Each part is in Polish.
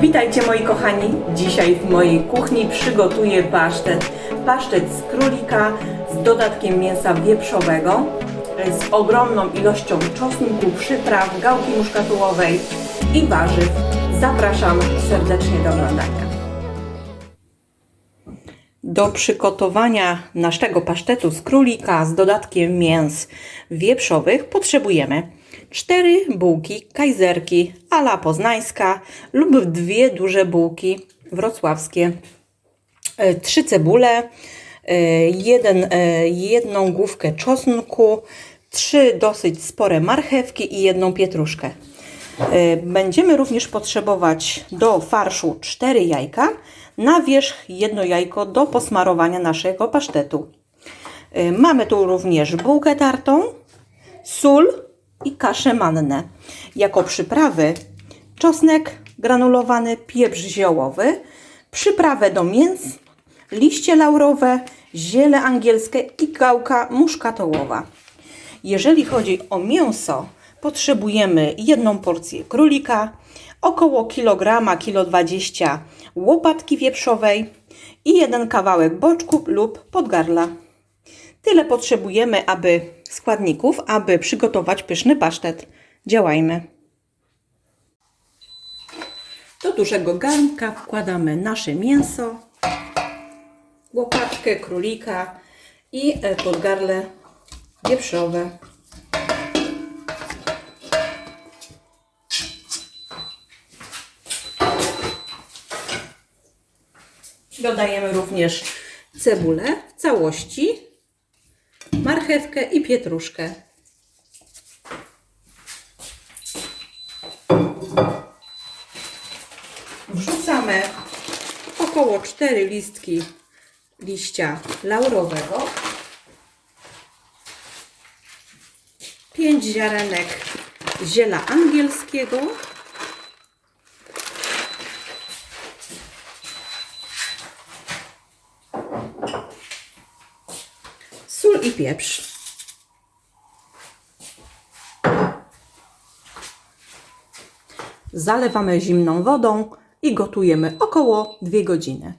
Witajcie moi kochani. Dzisiaj w mojej kuchni przygotuję pasztet. Pasztet z królika z dodatkiem mięsa wieprzowego, z ogromną ilością czosnku, przypraw, gałki muszkatułowej i warzyw. Zapraszam serdecznie do oglądania. Do przygotowania naszego pasztetu z królika z dodatkiem mięs wieprzowych potrzebujemy 4 bułki kajzerki ala poznańska lub dwie duże bułki wrocławskie, 3 cebule, e, jeden, e, jedną główkę czosnku, 3 dosyć spore marchewki i jedną pietruszkę. E, Będziemy również potrzebować do farszu 4 jajka, na wierzch jedno jajko do posmarowania naszego pasztetu. Mamy tu również bułkę tartą, sól i kaszę mannę. Jako przyprawy czosnek granulowany, pieprz ziołowy, przyprawę do mięs, liście laurowe, ziele angielskie i gałka muszkatołowa. Jeżeli chodzi o mięso, potrzebujemy jedną porcję królika, około kilograma, kilo 20 łopatki wieprzowej i jeden kawałek boczku lub podgarla. Tyle potrzebujemy, aby składników, aby przygotować pyszny pasztet. Działajmy. Do dużego garnka wkładamy nasze mięso, łopatkę królika i e, podgarle wieprzowe. Dodajemy również cebulę w całości, marchewkę i pietruszkę. Wrzucamy około 4 listki liścia laurowego, 5 ziarenek ziela angielskiego, i pieprz. Zalewamy zimną wodą i gotujemy około 2 godziny.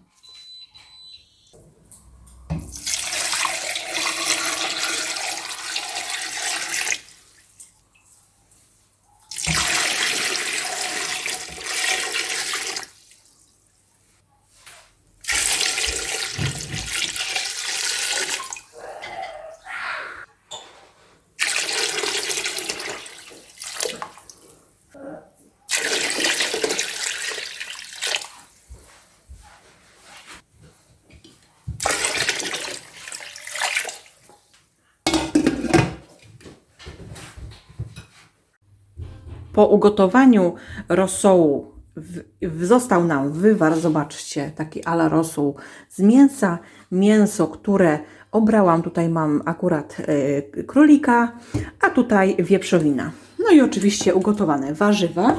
Po ugotowaniu rosołu w, w, został nam wywar, zobaczcie, taki ala rosół z mięsa. Mięso, które obrałam, tutaj mam akurat y, królika, a tutaj wieprzowina. No i oczywiście ugotowane warzywa.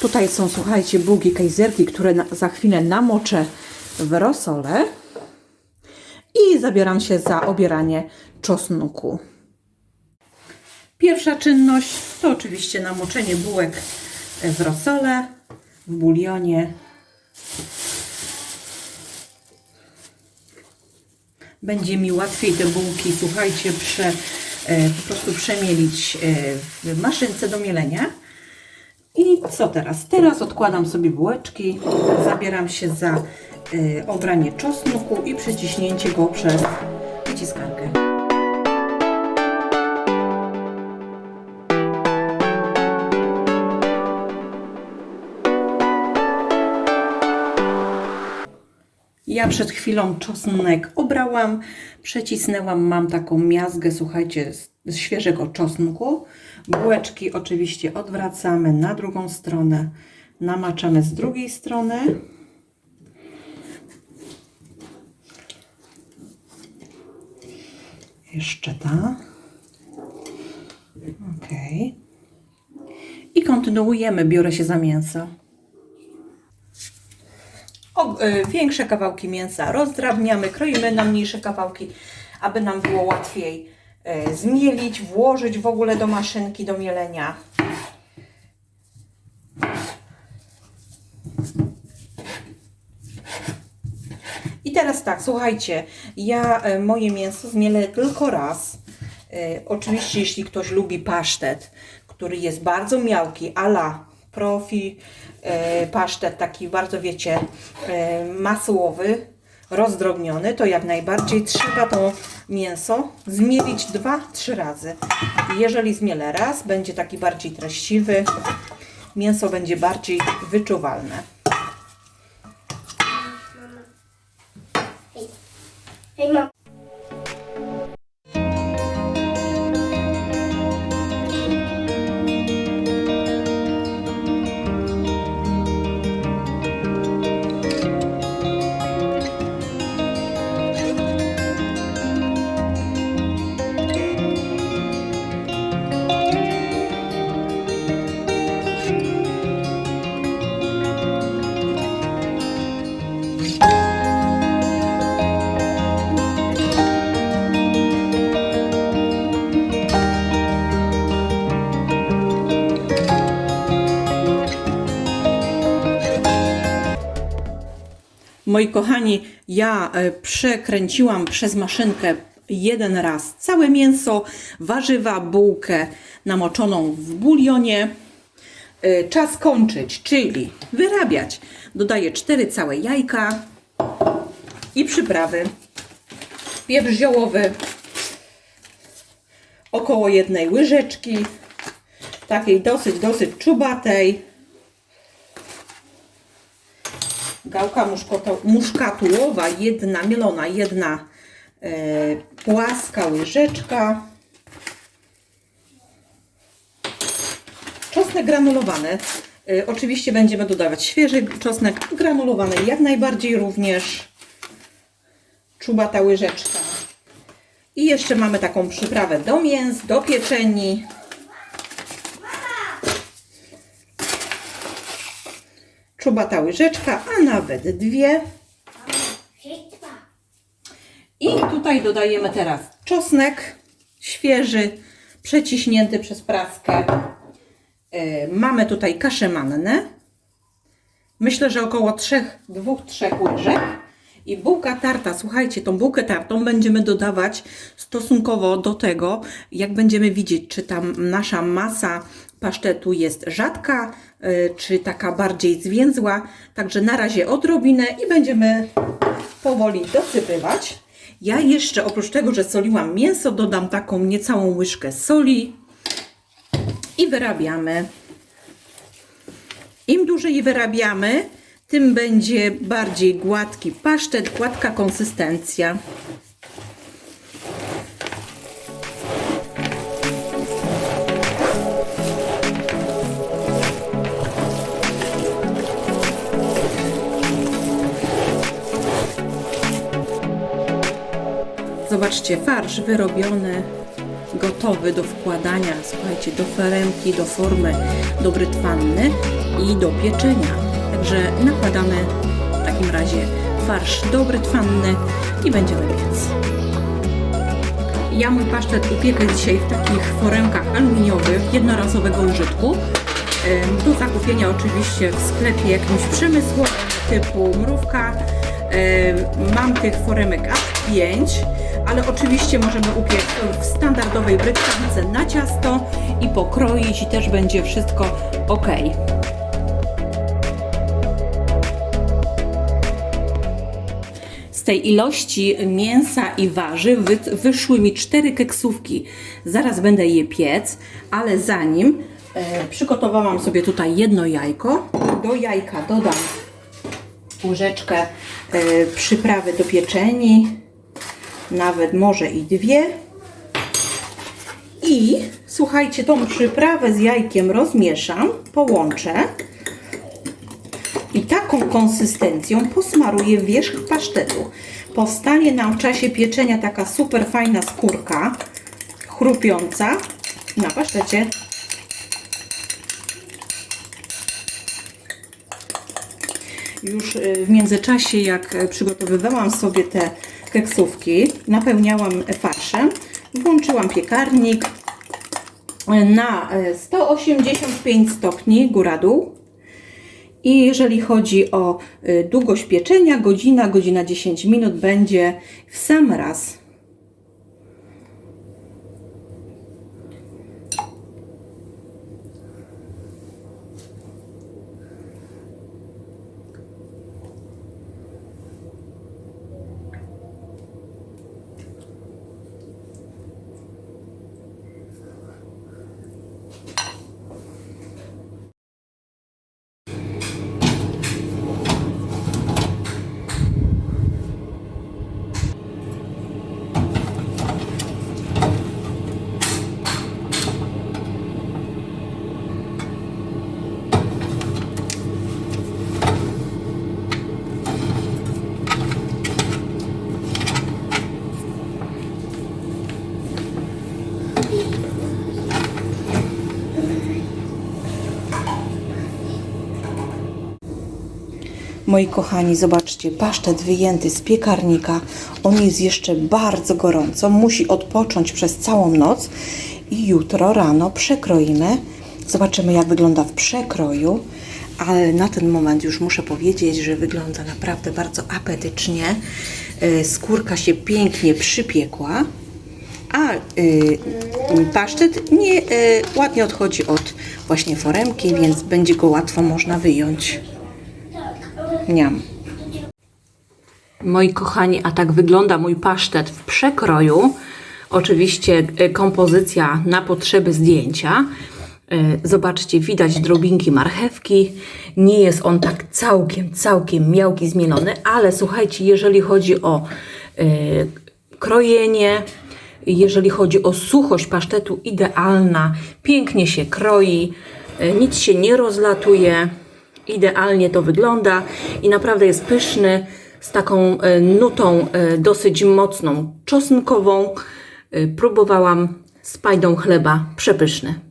Tutaj są, słuchajcie, bułki kajzerki, które na, za chwilę namoczę w rosole. I zabieram się za obieranie czosnku. Pierwsza czynność to oczywiście namoczenie bułek w rosole, w bulionie. Będzie mi łatwiej te bułki, słuchajcie, prze, e, po prostu przemielić e, w maszynce do mielenia. I co teraz? Teraz odkładam sobie bułeczki, zabieram się za e, obranie czosnku i przeciśnięcie go przez Ja przed chwilą czosnek obrałam, przecisnęłam, mam taką miazgę, słuchajcie, z, z świeżego czosnku. Bułeczki oczywiście odwracamy na drugą stronę, namaczamy z drugiej strony. Jeszcze ta. Ok. I kontynuujemy, biorę się za mięso. Y, większe kawałki mięsa rozdrabniamy, kroimy na mniejsze kawałki, aby nam było łatwiej y, zmielić, włożyć w ogóle do maszynki, do mielenia. I teraz tak, słuchajcie, ja y, moje mięso zmielę tylko raz. Oczywiście, jeśli ktoś lubi pasztet, który jest bardzo miałki, ala profi e, pasztet, taki bardzo, wiecie, e, masłowy, rozdrobniony, to jak najbardziej trzeba to mięso zmielić dwa, trzy razy. Jeżeli zmielę raz, będzie taki bardziej treściwy, mięso będzie bardziej wyczuwalne. Hej, mam. Moi kochani, ja e, przekręciłam przez maszynkę jeden raz całe mięso, warzywa, bułkę namoczoną w bulionie. E, Czas kończyć, czyli wyrabiać. Dodaję cztery całe jajka i przyprawy. Pieprz ziołowy, około jednej łyżeczki, takiej dosyć, dosyć czubatej. Gałka muszkatułowa, jedna mielona, jedna e, płaska łyżeczka. Czosnek granulowany. E, oczywiście będziemy dodawać świeży czosnek granulowany, jak najbardziej również. Czubata łyżeczka. I jeszcze mamy taką przyprawę do mięs, do pieczeni. Czubata łyżeczka, a nawet dwie. I tutaj dodajemy teraz czosnek świeży, przeciśnięty przez praskę. Yy, mamy tutaj kaszę mannę. Myślę, że około 2-3 łyżek. I bułka tarta, słuchajcie, tą bułkę tartą będziemy dodawać stosunkowo do tego, jak będziemy widzieć, czy tam nasza masa pasztetu jest rzadka, y, czy taka bardziej zwięzła. Także na razie odrobinę i będziemy powoli dosypywać. Ja jeszcze oprócz tego, że soliłam mięso, dodam taką niecałą łyżkę soli i wyrabiamy. Im dłużej wyrabiamy, tym będzie bardziej gładki pasztet, gładka konsystencja. Zobaczcie, farsz wyrobiony, gotowy do wkładania, słuchajcie, do feremki, do formy, do brytwanny i do pieczenia. Także nakładamy w takim razie farsz do brytwanny i będziemy piec. Ja mój pasztet upiekę dzisiaj w takich foremkach aluminiowych jednorazowego użytku. Do zakupienia oczywiście w sklepie jakimś przemysłowym typu mrówka. Mam tych foremek aż 5, ale oczywiście możemy upiec w standardowej brytwance na ciasto i pokroić i też będzie wszystko ok. Tej ilości mięsa i warzyw wy, wyszły mi cztery keksówki. Zaraz będę je piec, ale zanim e, przygotowałam sobie tutaj jedno jajko. Do jajka dodam łyżeczkę e, przyprawy do pieczeni, nawet może i dwie. I słuchajcie, tą przyprawę z jajkiem rozmieszam, połączę i taką konsystencją posmaruję wierzch pasztetu. Powstanie nam w czasie pieczenia taka super fajna skórka, chrupiąca na pasztecie. Już y, w międzyczasie, jak przygotowywałam sobie te keksówki, napełniałam farszem, włączyłam piekarnik. Na y, 185 stopni góra-dół I jeżeli chodzi o y, długość pieczenia, godzina, godzina 10 minut będzie w sam raz. Moi kochani, zobaczcie, pasztet wyjęty z piekarnika. On jest jeszcze bardzo gorąco, musi odpocząć przez całą noc i jutro rano przekroimy. Zobaczymy, jak wygląda w przekroju. Ale na ten moment już muszę powiedzieć, że wygląda naprawdę bardzo apetycznie. E, Skórka się pięknie przypiekła, a y, pasztet nie, y, ładnie odchodzi od właśnie foremki, więc będzie go łatwo można wyjąć. Niam. Moi kochani, a tak wygląda mój pasztet w przekroju. Oczywiście e, kompozycja na potrzeby zdjęcia. E, Zobaczcie, widać drobinki marchewki. Nie jest on tak całkiem, całkiem miałki zmielony, ale słuchajcie, jeżeli chodzi o e, krojenie, jeżeli chodzi o suchość pasztetu, idealna. Pięknie się kroi, nic się nie rozlatuje. Idealnie to wygląda i naprawdę jest pyszny z taką e, nutą e, dosyć mocną, czosnkową. E, Próbowałam z pajdą chleba, przepyszny.